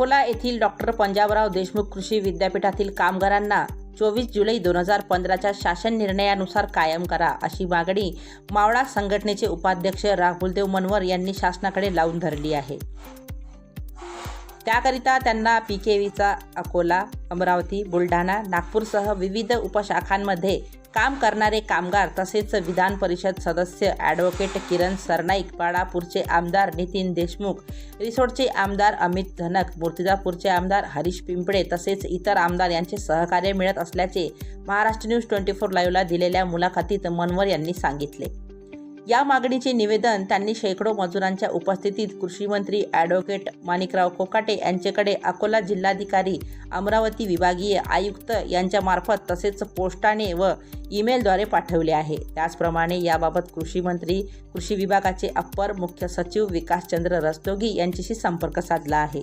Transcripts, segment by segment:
अकोला येथील डॉक्टर पंजाबराव देशमुख कृषी विद्यापीठातील कामगारांना चोवीस जुलै दोन हजार पंधराच्या शासन निर्णयानुसार कायम करा अशी मागणी मावळा संघटनेचे उपाध्यक्ष राहुलदेव मनवर यांनी शासनाकडे लावून धरली आहे. त्याकरिता त्यांना पी के व्हीचा अकोला अमरावती बुलढाणा नागपूरसह विविध उपशाखांमध्ये काम करणारे कामगार तसेच विधान परिषद सदस्य ॲडव्होकेट किरण सरनाईक बाळापूरचे आमदार नितीन देशमुख रिसोडचे आमदार अमित धनक मूर्तिजापूरचे आमदार हरीश पिंपळे तसेच इतर आमदार यांचे सहकार्य मिळत असल्याचे महाराष्ट्र न्यूज ट्वेंटी फोर लाईव्हला दिलेल्या मुलाखतीत मनवर यांनी सांगितले. या मागणीचे निवेदन त्यांनी शेकडो मजुरांच्या उपस्थितीत कृषी मंत्री ॲडव्होकेट माणिकराव कोकाटे यांच्याकडे अकोला जिल्हाधिकारी अमरावती विभागीय आयुक्त यांच्यामार्फत तसेच पोस्टाने व ईमेलद्वारे पाठवले आहे. त्याचप्रमाणे याबाबत कृषी मंत्री कृषी विभागाचे अप्पर मुख्य सचिव विकासचंद्र रस्तोगी यांच्याशी संपर्क साधला आहे.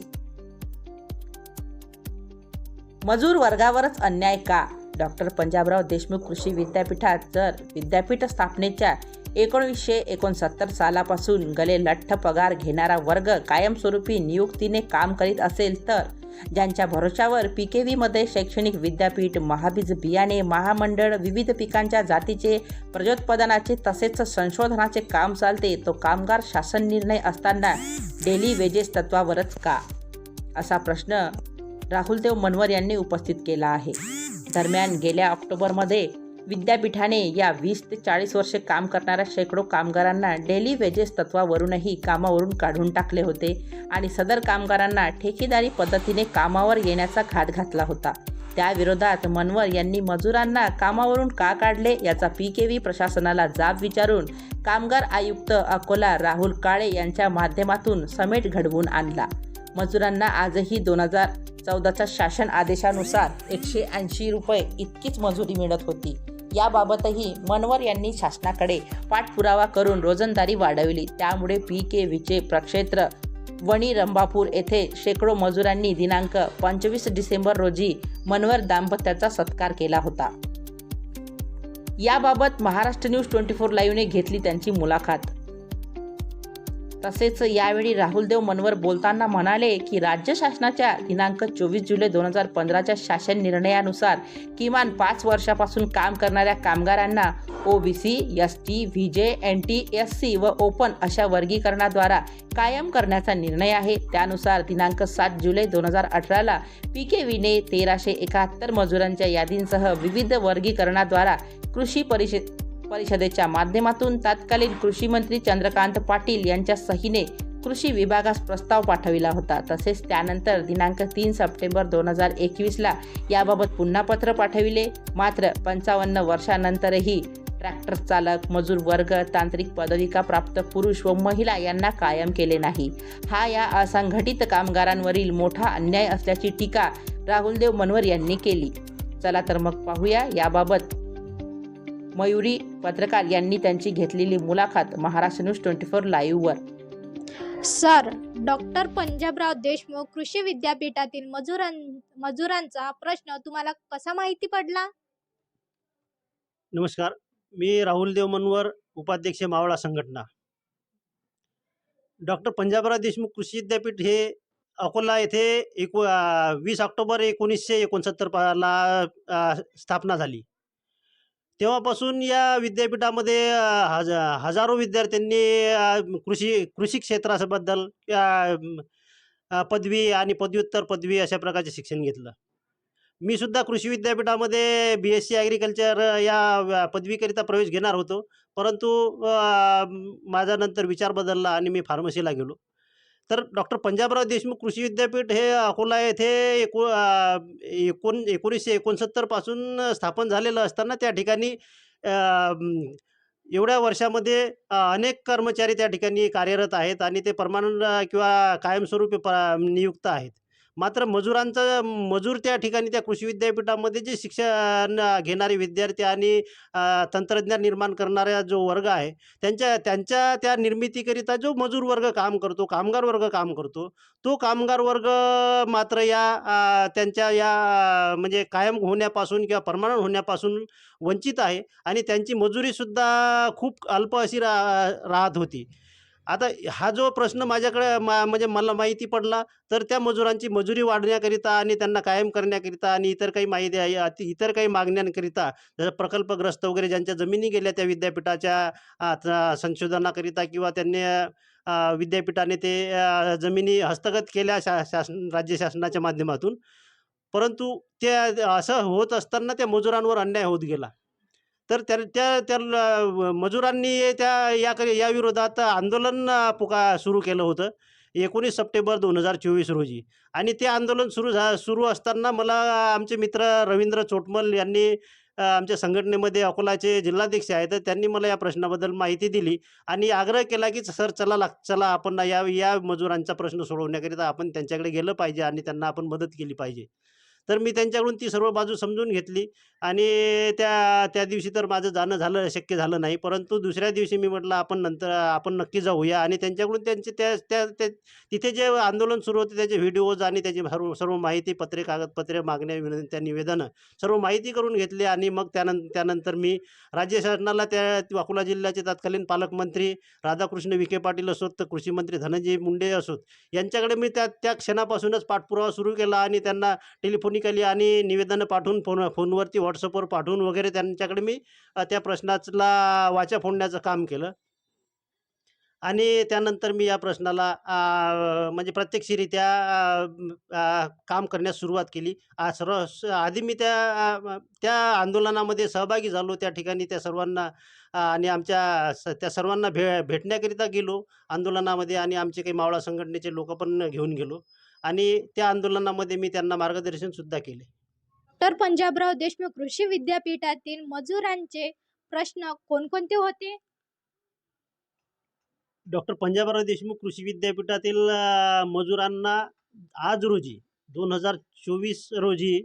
मजूर वर्गावरच अन्याय का? डॉक्टर पंजाबराव देशमुख कृषी विद्यापीठात जर विद्यापीठ स्थापनेच्या एकोणीसशे एकोणसत्तर सालापासून गले लठ्ठ पगार घेणारा वर्ग कायमस्वरूपी नियुक्तीने काम करीत असेल तर ज्यांच्या भरोशावर पी के व्हीमध्ये शैक्षणिक विद्यापीठ महाबीज बियाणे महामंडळ विविध पिकांच्या जातीचे प्रजोत्पादनाचे तसेच संशोधनाचे काम चालते तो कामगार शासन निर्णय असताना डेली वेजेस तत्वावरच का? असा प्रश्न राहुलदेव मनवर यांनी उपस्थित केला आहे. दरम्यान गेल्या ऑक्टोबरमध्ये विद्यापीठाने या वीस ते चाळीस वर्षे काम करणाऱ्या शेकडो कामगारांना डेली वेजेस तत्वावरूनही कामावरून काढून टाकले होते आणि सदर कामगारांना ठेकेदारी पद्धतीने कामावर येण्याचा घात घातला होता. त्याविरोधात मनवर यांनी मजुरांना कामावरून का काढले याचा पी के व्ही प्रशासनाला जाब विचारून कामगार आयुक्त अकोला राहुल काळे यांच्या माध्यमातून समेट घडवून आणला. मजुरांना आजही दोन हजार चौदाच्या शासन आदेशानुसार एकशे ऐंशी रुपये इतकीच मजुरी मिळत होती. याबाबतही मनवर यांनी शासनाकडे पाठपुरावा करून रोजंदारी वाढवली. त्यामुळे पी के विचे प्रक्षेत्र वणी रंभापूर येथे शेकडो मजुरांनी दिनांक पंचवीस डिसेंबर रोजी मनवर दाम्पत्याचा सत्कार केला होता. याबाबत महाराष्ट्र न्यूज ट्वेंटी फोर लाईव्हने घेतली त्यांची मुलाखत. तसेच यावेळी राहुलदेव मनवर बोलताना म्हणाले की राज्य शासनाच्या दिनांक चोवीस जुलै दोन हजार पंधराच्या शासन निर्णयानुसार किमान पाच वर्षापासून काम करणाऱ्या कामगारांना OBC S T V J N T S C व ओपन अशा वर्गीकरणाद्वारा कायम करण्याचा निर्णय आहे. त्यानुसार दिनांक सात जुलै दोन हजार अठराला पी के व्हीने तेराशे एकाहत्तर मजुरांच्या यादींसह विविध वर्गीकरणाद्वारा कृषी परिषद परिषदेच्या माध्यमातून तत्कालीन कृषी मंत्री चंद्रकांत पाटील यांच्या सहीने कृषी विभागास प्रस्ताव पाठविला होता. तसेच त्यानंतर दिनांक तीन सप्टेंबर दोन हजार एकवीसला याबाबत पुन्हा पत्र पाठविले. मात्र पंचावन्न वर्षानंतरही ट्रॅक्टर चालक मजूर वर्ग तांत्रिक पदविका प्राप्त पुरुष व महिला यांना कायम केले नाही. हा या असंघटित कामगारांवरील मोठा अन्याय असल्याची टीका राहुलदेव मनवर यांनी केली. चला तर मग पाहूया याबाबत मयुरी पत्रकार यांनी त्यांची घेतलेली मुलाखत महाराष्ट्र न्यूज ट्वेंटी फोर लाईव्हवर सर डॉक्टर पंजाबराव देशमुख कृषी विद्यापीठातील मजुरां मजुरांचा प्रश्न तुम्हाला कसा माहिती पडला? नमस्कार. मी राहुल देव मनवर उपाध्यक्ष मावळा संघटना. डॉक्टर पंजाबराव देशमुख कृषी विद्यापीठ हे अकोला येथे एकू वीस ऑक्टोबर एकोणीसशे एकोणसत्तर पाला अ, स्थापना झाली. तेव्हापासून या विद्यापीठामध्ये हज हजारो विद्यार्थ्यांनी कृषी कृषी क्षेत्राबद्दल पदवी आणि पदव्युत्तर पदवी अशा प्रकारचे शिक्षण घेतलं. मी सुद्धा कृषी विद्यापीठामध्ये बी एस सी ॲग्रिकल्चर या पदवीकरिता प्रवेश घेणार होतो. परंतु माझा नंतर विचार बदलला आणि मी फार्मसीला गेलो. तर डॉक्टर पंजाबराव देशमुख कृषी विद्यापीठ हे अकोला येथे एको एकोण एकोणीसशे एकोणसत्तरपासून स्थापन झालेलं असताना त्या ठिकाणी एवढ्या वर्षामध्ये अनेक कर्मचारी त्या ठिकाणी कार्यरत आहेत आणि ते परमानंट किंवा कायमस्वरूपी प नियुक्त आहेत. मात्र मजुरांचं मजूर त्या ठिकाणी त्या कृषी विद्यापीठामध्ये जे शिक्षण घेणारे विद्यार्थी आणि तंत्रज्ञान निर्माण करणारा जो वर्ग आहे त्यांच्या त्यांच्या त्या निर्मितीकरिता जो मजूर वर्ग काम करतो कामगार वर्ग काम करतो तो कामगार वर्ग मात्र या त्यांच्या या म्हणजे कायम होण्यापासून किंवा परमानंट होण्यापासून वंचित आहे आणि त्यांची मजुरीसुद्धा खूप अल्प अशी रा राहत होती. आता हा जो प्रश्न माझ्याकडे मा म्हणजे मला माहिती पडला तर त्या मजुरांची मजुरी वाढण्याकरिता आणि त्यांना कायम करण्याकरिता आणि इतर काही माहिती आहे अति- इतर काही मागण्यांकरिता जसं प्रकल्पग्रस्त वगैरे ज्यांच्या जमिनी गेल्या त्या विद्यापीठाच्या संशोधनाकरिता किंवा त्यांनी विद्यापीठाने ते जमिनी हस्तगत केल्या शा शासन राज्य शासनाच्या माध्यमातून. परंतु ते असं होत असताना त्या मजुरांवर अन्याय होत गेला. तर त्या त्या त्या मजुरांनी त्या या या विरोधात आंदोलन पुका सुरू केलं होतं. एकोणीस सप्टेंबर दोन हजार चोवीस रोजी. आणि ते आंदोलन सुरू झा सुरू असताना मला आमचे मित्र रवींद्र चोटमल यांनी आमच्या संघटनेमध्ये अकोलाचे जिल्हाध्यक्ष आहेत तर त्यांनी मला या प्रश्नाबद्दल माहिती दिली आणि आग्रह केला की सर चला लाग चला आपण या या मजुरांचा प्रश्न सोडवण्याकरिता आपण त्यांच्याकडे गेलं पाहिजे आणि त्यांना आपण मदत केली पाहिजे. तर मी त्यांच्याकडून ती सर्व बाजू समजून घेतली आणि त्या त्या दिवशी तर माझं जाणं झालं शक्य झालं नाही. परंतु दुसऱ्या दिवशी मी म्हटलं आपण नंतर आपण नक्की जाऊया. आणि त्यांच्याकडून त्यांचे त्या त्या तिथे जे आंदोलन सुरू होते त्याचे व्हिडिओज आणि त्याची सर्व सर्व माहिती पत्रे कागदपत्रे मागण्या विनंत्या निवेदनं सर्व माहिती करून घेतली आणि मग त्यानं त्यानंतर मी राज्य शासनाला त्या अकोला जिल्ह्याचे तत्कालीन पालकमंत्री राधाकृष्ण विखे पाटील असोत तर कृषीमंत्री धनंजय मुंडे असोत यांच्याकडे मी त्या त्या क्षणापासूनच पाठपुरावा सुरू केला आणि त्यांना टेलिफोन टेलिफोनिकली आणि निवेदनं पाठवून फोन फोनवरती व्हॉट्सअपवर पाठवून वगैरे त्यांच्याकडे मी त्या प्रश्नाला वाचा फोडण्याचं काम केलं. आणि त्यानंतर मी या प्रश्नाला म्हणजे प्रत्यक्षरित्या काम करण्यास सुरुवात केली. आ, सर्व आधी मी त्या त्या आंदोलनामध्ये सहभागी झालो. त्या ठिकाणी त्या सर्वांना आणि आमच्या स त्या सर्वांना भे भेटण्याकरिता गेलो आंदोलनामध्ये आणि आमचे काही मावळा संघटनेचे लोक पण घेऊन गेलो. आणि त्या आंदोलनामध्ये मी त्यांना मार्गदर्शनसुद्धा केले. डॉक्टर पंजाबराव देशमुख कृषी विद्यापीठातील मजुरांचे प्रश्न कोणकोणते होते? डॉक्टर पंजाबराव देशमुख कृषी विद्यापीठातील मजुरांना आज रोजी दोन हजार चोवीस रोजी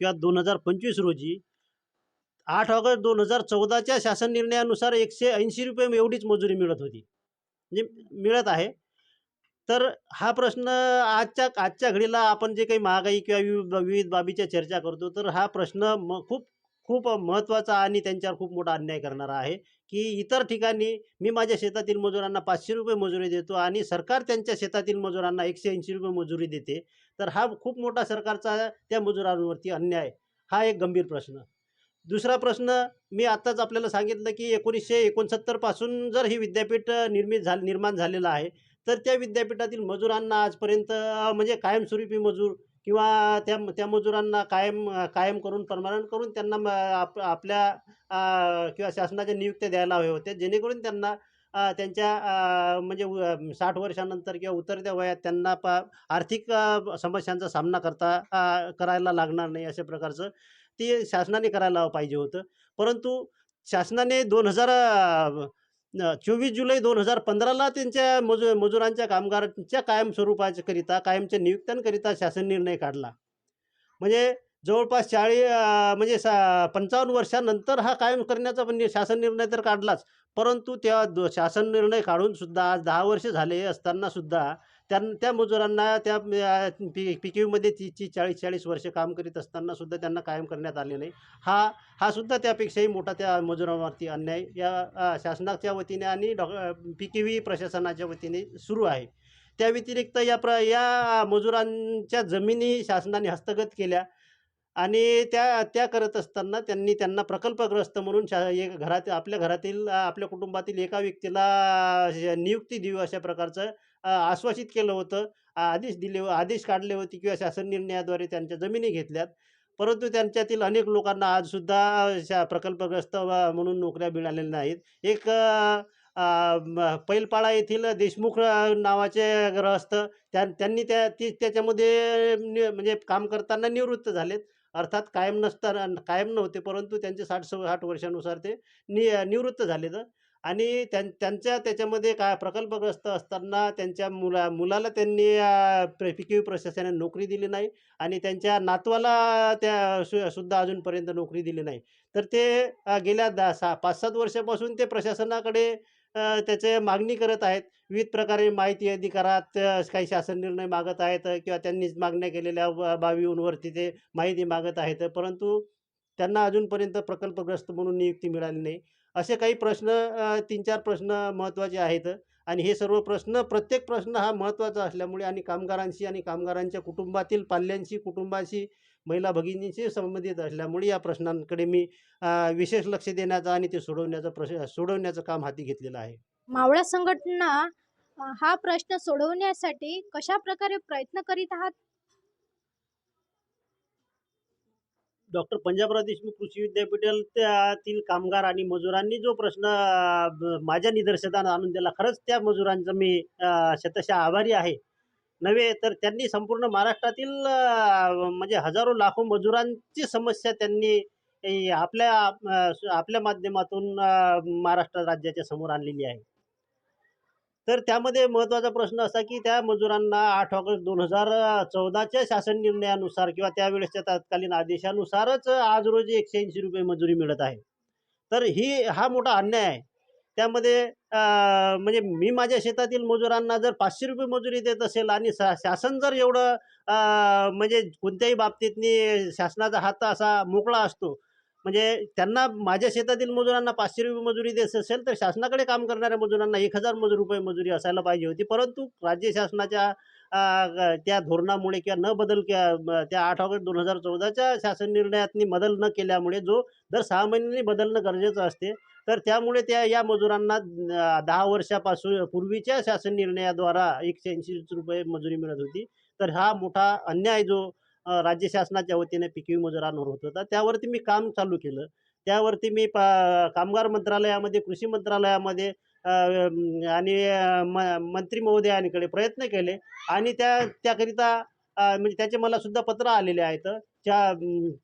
किंवा दोन हजार पंचवीस रोजी आठ ऑगस्ट दोन हजार चौदाच्या शासन निर्णयानुसार एकशे ऐंशी रुपये एवढीच मजुरी मिळत होती. म्हणजे मिळत आहे. तर हा प्रश्न आजच्या आजच्या घडीला आपण जे काही महागाई किंवा विविध विविध बाबीच्या चर्चा करतो तर हा प्रश्न म खूप खूप महत्त्वाचा आणि त्यांच्यावर खूप मोठा अन्याय करणारा आहे की इतर ठिकाणी मी माझ्या शेतातील मजुरांना पाचशे रुपये मजुरी देतो आणि सरकार त्यांच्या शेतातील मजुरांना एकशे ऐंशी रुपये मजुरी देते तर हा खूप मोठा सरकारचा त्या मजुरांवरती अन्याय हा एक गंभीर प्रश्न. दुसरा प्रश्न मी आत्ताच आपल्याला सांगितलं की एकोणीसशे एकोणसत्तरपासून जर हे विद्यापीठ निर्मित झाल निर्माण झालेलं आहे तर त्या विद्यापीठातील मजुरांना आजपर्यंत म्हणजे कायमस्वरूपी मजूर किंवा त्या त्या मजुरांना कायम कायम करून परमानंट करून त्यांना आप आपल्या किंवा शासनाच्या नियुक्त्या द्यायला हव्या होत्या. जेणेकरून त्यांना त्यांच्या म्हणजे साठ वर्षानंतर किंवा उतरत्या वयात त्यांना प आर्थिक समस्यांचा सामना करता करायला लागणार नाही अशा प्रकारचं ते शासनाने करायला पाहिजे होतं. परंतु शासनाने दोन हजार चोवीस जुलै दोन हजार पंधराला त्यांच्या मजू मजुरांच्या कामगारांच्या कायम स्वरूपाच्याकरिता कायमच्या नियुक्त्यांकरिता शासन निर्णय काढला. म्हणजे जवळपास चाळी म्हणजे सा पंचावन्न वर्षानंतर हा कायम करण्याचा पण शासन निर्णय तर काढलाच. परंतु त्या शासन निर्णय काढूनसुद्धा आज दहा वर्ष झाले असतानासुद्धा त्यांना त्यां त्या मजुरांना त्या पी पी क्यूमध्ये ती तीस चाळीस चाळीस वर्ष काम करीत असताना सुद्धा त्यांना कायम करण्यात आले नाही. हा हा सुद्धा त्यापेक्षाही मोठा त्या मजुरांवरती अन्याय या शासनाच्या वतीने आणि डॉ पी के व्ही प्रशासनाच्या वतीने सुरू आहे. त्या व्यतिरिक्त या प्र या मजुरांच्या जमिनी शासनाने हस्तगत केल्या आणि त्या त्या करत असताना त्यांनी त्यांना प्रकल्पग्रस्त म्हणून शा एक घरात आपल्या घरातील आपल्या कुटुंबातील एका व्यक्तीला नियुक्ती देऊ अशा प्रकारचं आश्वासित केलं होतं. आदेश दिले आदेश काढले होते किंवा शासन निर्णयाद्वारे त्यांच्या जमिनी घेतल्यात. परंतु त्यांच्यातील अनेक लोकांना आजसुद्धा शा प्रकल्पग्रस्त म्हणून नोकऱ्या मिळालेल्या नाहीत. एक पैलपाळा पैलपाडा येथील देशमुख नावाचे ग्रहस्थ त्या त्यांनी त्या ती त्याच्यामध्ये नि म्हणजे काम करताना निवृत्त झालेत. अर्थात कायम नसताना कायम नव्हते परंतु त्यांचे साठ सव साठ वर्षानुसार ते नि निवृत्त झालेत. आणि त्यां त्यांच्या त्याच्यामध्ये काय प्रकल्पग्रस्त असताना त्यांच्या मुला मुलाला त्यांनी पी क्यू प्रशासनाने नोकरी दिली नाही आणि त्यांच्या नातवाला त्या सु सुद्धा अजूनपर्यंत नोकरी दिली नाही. तर ते गेल्या दहा सहा पाच सात वर्षापासून ते प्रशासनाकडे त्याचे मागणी करत आहेत. विविध प्रकारे माहिती अधिकारात काही शासन निर्णय मागत आहेत किंवा त्यांनीच मागण्या केलेल्या ब- ते माहिती मागत आहेत. परंतु त्यांना अजूनपर्यंत प्रकल्पग्रस्त म्हणून नियुक्ती मिळाली नाही. असे काही प्रश्न तीन चार प्रश्न महत्त्वाचे आहेत. आणि हे सर्व प्रश्न प्रत्येक प्रश्न हा महत्त्वाचा असल्यामुळे आणि कामगारांशी आणि कामगारांच्या कुटुंबातील पाल्यांशी कुटुंबाशी महिला भगिनींशी संबंधित असल्यामुळे या प्रश्नांकडे मी विशेष लक्ष देण्याचा आणि ते सोडवण्याचा प्रश्न सोडवण्याचं काम हाती घेतलेलं आहे. मावळा संघटना हा प्रश्न सोडवण्यासाठी कशा प्रकारे प्रयत्न करीत आहात? डॉक्टर पंजाबराव देशमुख कृषी विद्यापीठातील कामगार आणि मजुरांनी जो प्रश्न माझ्या निदर्शनात आणून दिला खरंच त्या मजुरांचं मी अ, शतशः आभारी आहे. नव्हे तर त्यांनी संपूर्ण महाराष्ट्रातील म्हणजे हजारो लाखो मजुरांची समस्या त्यांनी आपल्या आपल्या माध्यमातून महाराष्ट्र राज्याच्या समोर आणलेली आहे. तर त्यामध्ये महत्त्वाचा प्रश्न असा की त्या मजुरांना आठ ऑगस्ट दोन हजार चौदाच्या शासन निर्णयानुसार किंवा त्यावेळेसच्या तत्कालीन आदेशानुसारच आज रोजी एकशे ऐंशी रुपये मजुरी मिळत आहे. तर ही हा मोठा अन्याय आहे. त्यामध्ये म्हणजे मी माझ्या शेतातील मजुरांना जर पाचशे रुपये मजुरी देत असेल आणि शा शासन जर एवढं म्हणजे कोणत्याही बाबतीतनी शासनाचा हात असा मोकळा असतो म्हणजे त्यांना माझ्या शेतातील मजुरांना पाचशे रुपये मजुरी देत असेल तर शासनाकडे काम करणाऱ्या मजुरांना एक हजार मजूर रुपये मजुरी असायला पाहिजे होती. परंतु राज्य शासनाच्या त्या धोरणामुळे किंवा न बदल के- त्या आठ ऑगस्ट दोन हजार चौदाच्या शासन निर्णयातनी बदल न केल्यामुळे जो दर सहा महिन्यांनी बदलणं गरजेचं असते. तर त्यामुळे त्या या मजुरांना दहा वर्षापासून पूर्वीच्या शासन निर्णयाद्वारा एकशे ऐंशी रुपये मजुरी मिळत होती. तर हा मोठा अन्याय जो राज्य शासनाच्या वतीने पिकवी मजुरांवर होत. होता त्यावरती मी काम चालू केलं. त्यावरती मी पा कामगार मंत्रालयामध्ये कृषी मंत्रालयामध्ये आणि म मंत्री महोदयांकडे प्रयत्न केले आणि त्या त्याकरिता म्हणजे त्याचे मला सुद्धा पत्र आलेले आहेत. चा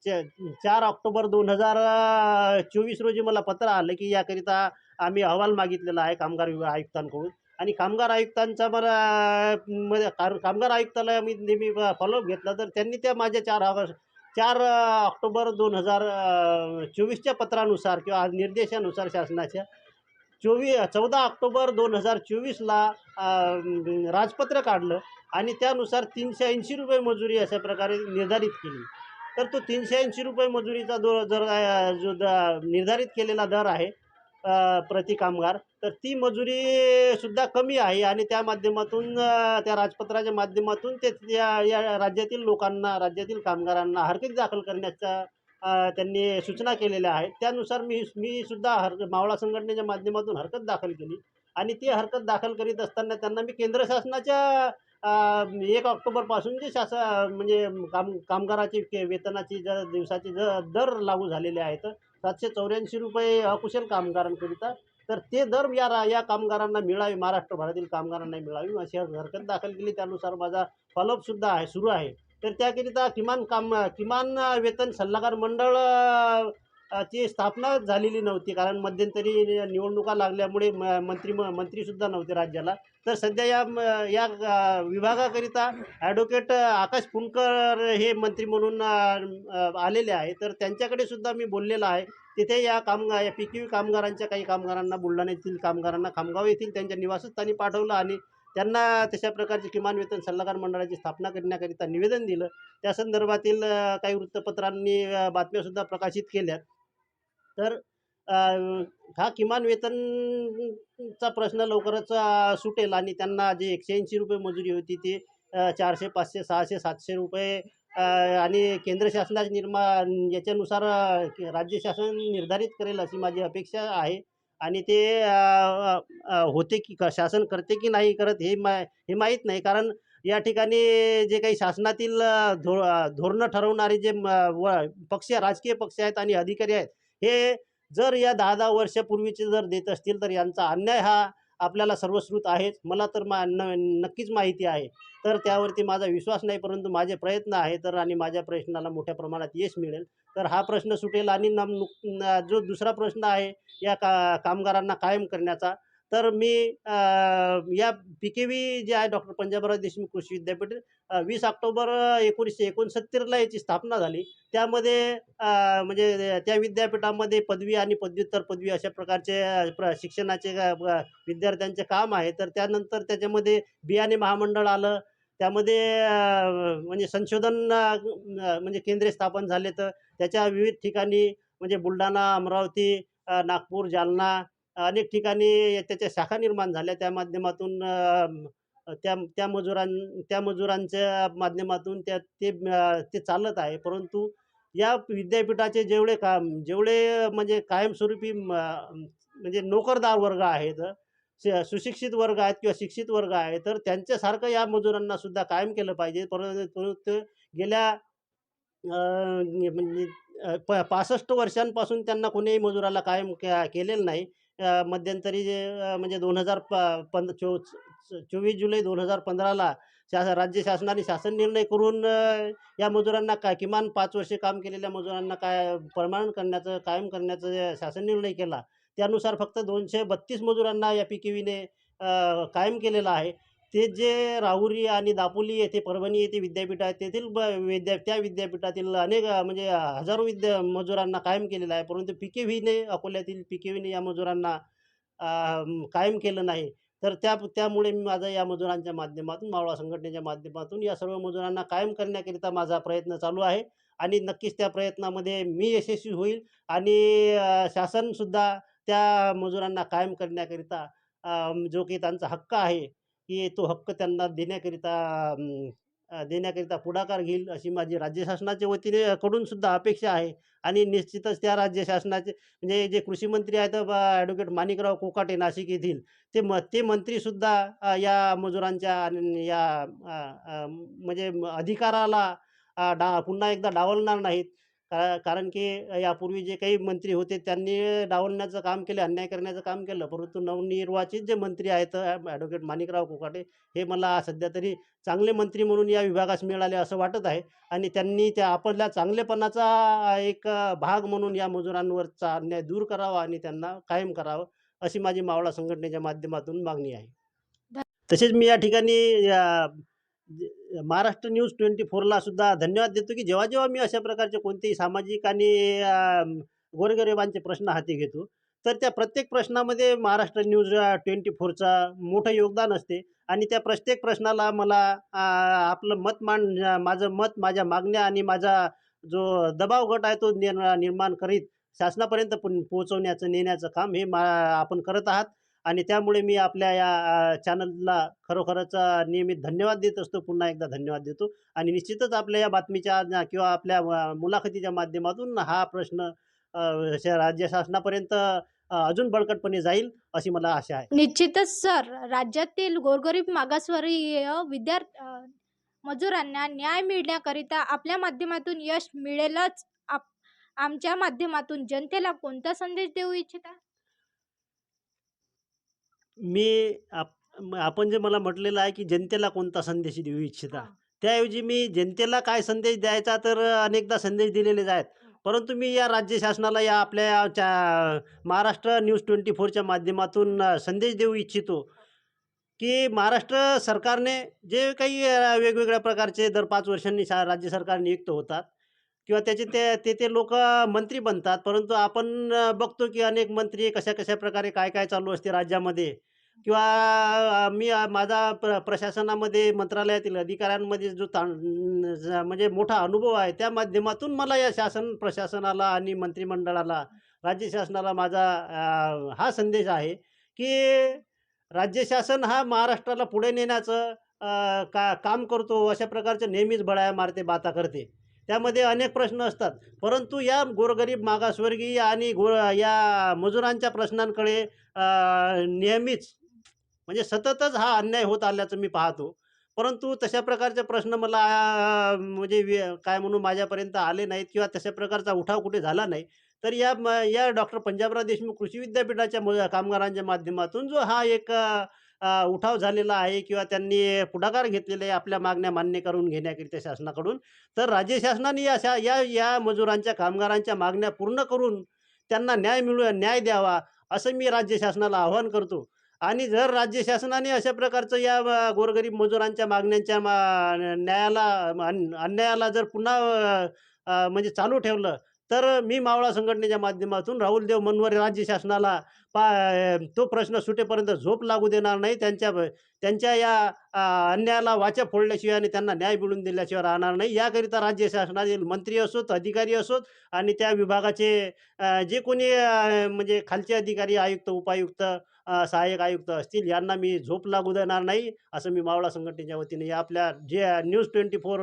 चा- चार ऑक्टोबर दोन हजार चोवीस रोजी मला पत्र आलं की याकरिता आम्ही अहवाल मागितलेला आहे कामगार विभाग आयुक्तांकडून. आणि कामगार आयुक्तांचा मला अ, कामगार आयुक्ताला मी नेहमी फॉलोअप घेतला. तर त्यांनी त्या माझ्या चार ऑगस्ट चार ऑक्टोबर दोन हजार चोवीसच्या पत्रानुसार किंवा निर्देशानुसार शासनाच्या चोवी चौदा ऑक्टोबर दोन हजार चोवीसला राजपत्र काढलं आणि त्यानुसार तीनशे ऐंशी रुपये मजुरी अशा प्रकारे निर्धारित केली. तर तो तीनशे ऐंशी रुपये मजुरीचा दर जर जो द निर्धारित केलेला दर आहे प्रति कामगार तर ती मजुरीसुद्धा कमी आहे आणि त्या माध्यमातून त्या राजपत्राच्या माध्यमातून ते या या राज्यातील लोकांना राज्यातील कामगारांना हरकत दाखल करण्याचा त्यांनी सूचना केलेल्या आहेत. त्यानुसार मी मी सुद्धा हर मावळा संघटनेच्या माध्यमातून हरकत दाखल केली आणि ती हरकत दाखल करीत असताना त्यांना मी केंद्र शासनाच्या एक ऑक्टोबरपासून जे शासन म्हणजे काम कामगाराची के- वेतनाची ज दिवसाची ज दर लागू झालेले आहेत सातशे चौऱ्याऐंशी रुपये अकुशल कामगारांकरिता. तर ते दर या रा या कामगारांना मिळावे महाराष्ट्रभरातील कामगारांना मिळावी. अशी हरकत दाखल केली. त्यानुसार माझा फॉलोअपसुद्धा आहे सुरू आहे. तर त्याकरिता किमान काम किमान वेतन सल्लागार मंडळ ची स्थापना झालेली नव्हती कारण मध्यंतरी निवडणुका लागल्यामुळे म मंत्री म मंत्रीसुद्धा नव्हते राज्याला. तर सध्या या या विभागाकरिता ॲडव्होकेट आकाश फुंडकर हे मंत्री म्हणून आलेले आहे. तर त्यांच्याकडे सुद्धा मी बोललेला आहे. तिथे या कामगार या पी क्यू कामगारांच्या काही कामगारांना बुलढाणा येथील कामगारांना खामगाव येथील त्यांच्या निवासस्थानी पाठवलं आणि त्यांना तशा प्रकारचे किमान वेतन सल्लागार मंडळाची स्थापना करण्याकरिता निवेदन दिलं. त्या संदर्भातील काही वृत्तपत्रांनी बातम्यासुद्धा प्रकाशित केल्यात. तर हा किमान वेतनचा प्रश्न लवकरच सुटेल आणि त्यांना जे एकशे ऐंशी रुपये मजुरी होती ती चारशे पाचशे सहाशे सातशे रुपये आणि केंद्र शासनाच्या निर्मा याच्यानुसार राज्य शासन निर्धारित करेल अशी माझी अपेक्षा आहे. आणि ते होते की क- शासन करते की नाही करत हे मा हे माहीत नाही. कारण या ठिकाणी जे काही शासनातील धो धोरणं ठरवणारे जे म व पक्ष राजकीय पक्ष आहेत आणि अधिकारी आहेत हे जर या दहा दहा वर्षापूर्वीचे जर देत असतील तर यांचा अन्याय हा आपल्याला सर्वश्रुत आहेच. मला तर मा न नक्कीच माहिती आहे. तर त्यावरती माझा विश्वास नाही परंतु माझे प्रयत्न आहे तर आणि माझ्या प्रश्नाला मोठ्या प्रमाणात यश मिळेल. तर हा प्रश्न सुटेल आणि नम नुक- जो दुसरा प्रश्न आहे या का कामगारांना कायम करण्याचा तर मी या पी के व्ही जे आहे डॉक्टर पंजाबराव देशमुख कृषी विद्यापीठ वीस ऑक्टोबर एकोणीसशे एकोणसत्तरला याची स्थापना झाली. त्यामध्ये म्हणजे त्या विद्यापीठामध्ये पदवी आणि पदव्युत्तर पदवी अशा प्रकारचे प्र शिक्षणाचे विद्यार्थ्यांचे काम आहे. तर त्यानंतर त्याच्यामध्ये बियाणे महामंडळ आलं. त्यामध्ये म्हणजे संशोधन म्हणजे केंद्रे स्थापन झाले तर त्याच्या विविध ठिकाणी म्हणजे बुलढाणा अमरावती नागपूर जालना अनेक ठिकाणी त्याच्या शाखा निर्माण झाल्या. त्या माध्यमातून त्या त्या मजुरां त्या मजुरांच्या माध्यमातून त्या ते ते चालत आहे. परंतु या विद्यापीठाचे जेवढे काम जेवढे म्हणजे कायमस्वरूपी म, म्हणजे नोकरदार वर्ग आहेत श- सुशिक्षित वर्ग आहेत किंवा शिक्षित वर्ग आहे तर त्यांच्यासारखं या मजुरांना सुद्धा कायम केलं पाहिजे. परंतु गेल्या म्हणजे प पासष्ट वर्षांपासून त्यांना कोणीही मजुराला कायम के केलेलं नाही. मध्यंतरी जे म्हणजे दोन हजार प पंध चो चोवीस जुलै दोन हजार पंधराला शा राज्य शासनाने शासन निर्णय करून या मजुरांना काय किमान पाच वर्षे काम केलेल्या मजुरांना काय परमानंट करण्याचं कायम करण्याचं शासन निर्णय केला त्यानुसार फक्त दोनशे बत्तीस मजुरांना या पी के व्हीने कायम केलेलं आहे. ते जे राहुरी आणि दापोली येथे परभणी येथे विद्यापीठ आहे तेथील ब विद्या त्या विद्यापीठातील अनेक म्हणजे हजारो विद्या मजुरांना कायम केलेलं आहे. परंतु पी के व्हीने अकोल्यातील पी के व्हीने या मजुरांना कायम केलं नाही. तर त्या त्यामुळे मी माझा या मजुरांच्या माध्यमातून मावळा संघटनेच्या माध्यमातून या सर्व मजुरांना कायम करण्याकरिता माझा प्रयत्न चालू आहे. आणि नक्कीच त्या प्रयत्नामध्ये मी यशस्वी होईल. आणि शासनसुद्धा त्या मजुरांना कायम करण्याकरिता जो की त्यांचा हक्क आहे की तो हक्क त्यांना देण्याकरिता देण्याकरिता पुढाकार घेईल अशी माझी राज्य शासनाच्या वतीने कडून सुद्धा अपेक्षा आहे. आणि निश्चितच त्या राज्य शासनाचे म्हणजे जे कृषी मंत्री आहेत ॲडव्होकेट माणिकराव कोकाटे नाशिक येथील ते म ते मंत्रीसुद्धा या मजुरांच्या आणि या म्हणजे अधिकाराला डा पुन्हा एकदा डावलणार नाहीत. का कारण की यापूर्वी जे काही मंत्री होते त्यांनी डावलण्याचं काम केलं अन्याय करण्याचं काम केलं. परंतु नवनिर्वाचित जे मंत्री आहेत ॲडव्होकेट माणिकराव कोकाटे हे मला सध्या तरी चांगले मंत्री म्हणून या विभागास मिळाले असं वाटत आहे. आणि त्यांनी त्या आपल्या चांगलेपणाचा एक भाग म्हणून या मजुरांवरचा अन्याय दूर करावा आणि त्यांना कायम करावं अशी माझी मावळा संघटनेच्या माध्यमातून मागणी आहे. तसेच मी या ठिकाणी महाराष्ट्र न्यूज ट्वेंटी फोरला सुद्धा धन्यवाद देतो की जेव्हा जेव्हा मी अशा प्रकारचे कोणतेही सामाजिक आणि गोरगरिबांचे प्रश्न हाती घेतो तर त्या प्रत्येक प्रश्नामध्ये महाराष्ट्र न्यूज ट्वेंटी फोरचा मोठं योगदान असते. आणि त्या प्रत्येक प्रश्नाला मला आपलं मत मांड माझं मत माझ्या मागण्या आणि माझा जो दबाव गट आहे तो निर् निर्माण करीत शासनापर्यंत पोहोचवण्याचं नेण्याचं काम हे मा आपण करत आहात. आणि त्यामुळे मी आपल्या या चॅनलला खरोखरच नियमित धन्यवाद देत असतो. पुन्हा एकदा धन्यवाद देतो. आणि निश्चितच आपल्या या बातमीच्या किंवा आपल्या मुलाखतीच्या माध्यमातून हा प्रश्न राज्य शासनापर्यंत अजून बळकटपणे जाईल अशी मला आशा आहे. निश्चितच सर. राज्यातील गोरगरीब मागासवर्गीय विद्यार्थी मजुरांना न्याय मिळण्याकरिता आपल्या माध्यमातून यश मिळेलच. आप आमच्या माध्यमातून जनतेला कोणता संदेश देऊ इच्छिता? मी आप आपण जे मला म्हटलेलं आहे की जनतेला कोणता संदेश देऊ इच्छिता. त्याऐवजी मी जनतेला काय संदेश द्यायचा तर अनेकदा संदेश दिलेलेच आहेत. परंतु मी या राज्य शासनाला या आपल्या महाराष्ट्र न्यूज ट्वेंटी फोरच्या माध्यमातून संदेश देऊ इच्छितो की महाराष्ट्र सरकारने जे काही वेगवेगळ्या प्रकारचे दर पाच वर्षांनी शा राज्य सरकार नियुक्त होतात किंवा त्याचे ते ते ते लोक मंत्री बनतात. परंतु आपण बघतो की अनेक मंत्री कशा कशा प्रकारे काय काय चालू असते राज्यामध्ये. किंवा मी माझा प्र प्रशासनामध्ये मंत्रालयातील अधिकाऱ्यांमध्ये जो ताण ज- म्हणजे मोठा अनुभव आहे त्या माध्यमातून मला या शासन प्रशासनाला आणि मंत्रिमंडळाला राज्य शासनाला माझा हा संदेश आहे की राज्य शासन हा महाराष्ट्राला पुढे नेण्याचं का काम करतो अशा प्रकारचं नेहमीच बळाया मारते बाता करते. त्यामध्ये अनेक प्रश्न असतात. परंतु या गोरगरीब मागासवर्गीय आणि गो या मजुरांच्या प्रश्नांकडे नेहमीच म्हणजे सततच हा अन्याय होत आल्याचं मी पाहतो. परंतु तशा प्रकारचे प्रश्न मला म्हणजे काय म्हणू माझ्यापर्यंत आले नाहीत किंवा तशा प्रकारचा उठाव कुठे झाला नाही तर या म या डॉक्टर पंजाबराव देशमुख कृषी विद्यापीठाच्या म कामगारांच्या माध्यमातून जो हा एक उठाव झालेला आहे किंवा त्यांनी पुढाकार घेतलेला आहे आपल्या मागण्या मान्य करून घेण्याकरिता शासनाकडून तर राज्य शासनाने या या या मजुरांच्या कामगारांच्या मागण्या पूर्ण करून त्यांना न्याय मिळू न्याय द्यावा असं मी राज्य शासनाला आवाहन करतो. आणि जर राज्य शासनाने अशा प्रकारचं या गोरगरीब मजुरांच्या मागण्यांच्या न्यायाला अन अन्यायाला जर पुन्हा म्हणजे चालू ठेवलं तर मी मावळा संघटनेच्या माध्यमातून राहुल देव मनवरे राज्य शासनाला पा तो प्रश्न सुटेपर्यंत झोप लागू देणार नाही. त्यांच्या त्यांच्या या अन्यायाला वाचा फोडल्याशिवाय आणि त्यांना न्याय मिळून दिल्याशिवाय राहणार नाही. याकरिता राज्य शासनातील मंत्री असोत अधिकारी असोत आणि त्या विभागाचे जे कोणी म्हणजे खालचे अधिकारी आयुक्त उपायुक्त सहाय्यक आयुक्त असतील यांना मी झोप लागू देणार नाही असं मी मावळा संघटनेच्या वतीने या आपल्या J news twenty four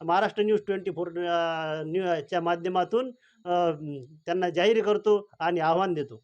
Maharashtra news twenty four news च्या माध्यमातून त्यांना जाहीर करतो आणि आव्हान देतो.